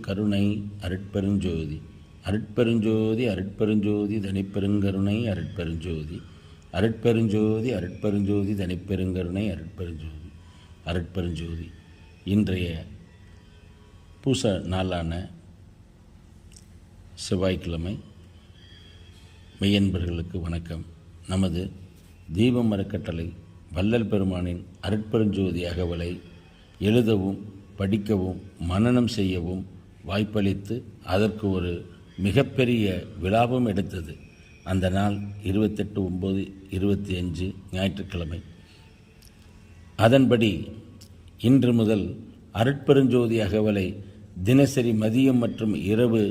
கருணை அருட்பெருஞ்சோதி. அருட்பெருஞ்சோதி அருட்பெருஞ்சோதி தனிப்பெருங்கருணை அருட்பெருஞ்சோதி. அருட்பெருஞ்சோதி அருட்பெருஞ்சோதி தனிப்பெருங்கருணை அருட்பெருஞ்சோதி. அருட்பெருஞ்சோதி. இன்றைய பூச நாளான செவ்வாய்க்கிழமை. மெய்யன்பர்களுக்கு வணக்கம். நமது தீபம் அறக்கட்டளை வள்ளல் பெருமானின் அருட்பெருஞ்சோதி அகவலை எழுதவும் படிக்கவும் மனனம் செய்யவும் வாய்ப்பளித்து அதற்கு ஒரு மிகப்பெரிய விழாவும் எடுத்தது. அந்த நாள் இருபத்தெட்டு ஒம்பது இருபத்தி அஞ்சு ஞாயிற்றுக்கிழமை. அதன்படி இன்று முதல் அருட்பெருஞ்சோதி அகவலை தினசரி மதியம் மற்றும் இரவு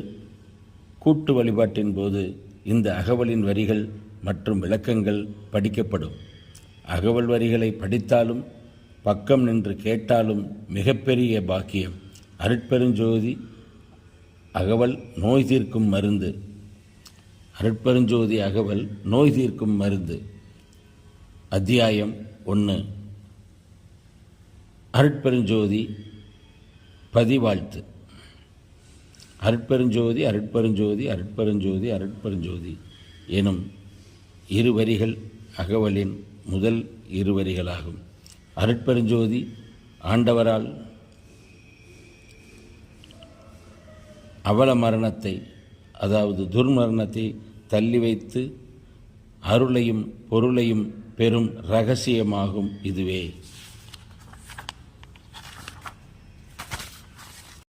கூட்டு வழிபாட்டின் போது இந்த அகவலின் வரிகள் மற்றும் விளக்கங்கள் படிக்கப்படும். அகவல் வரிகளை படித்தாலும் பக்கம் நின்று கேட்டாலும் மிகப்பெரிய பாக்கியம் அருட்பெருஞ்சோதி அகவல் நோய் தீர்க்கும் மருந்து. அருட்பெருஞ்சோதி அகவல் நோய் தீர்க்கும் மருந்து. அத்தியாயம் ஒன்று அருட்பெருஞ்சோதி பதிவாழ்த்து. அருட்பெருஞ்சோதி அருட்பெருஞ்சோதி அருட்பெருஞ்சோதி அருட்பெருஞ்சோதி எனும் இரு வரிகள் அகவலின் முதல் இரு வரிகளாகும். அருட்பெருஞ்சோதி ஆண்டவரால் அவல மரணத்தை அதாவது துர்மரணத்தை தள்ளி வைத்து அருளையும் பொருளையும் பெரும் ரகசியமாகும் இதுவே.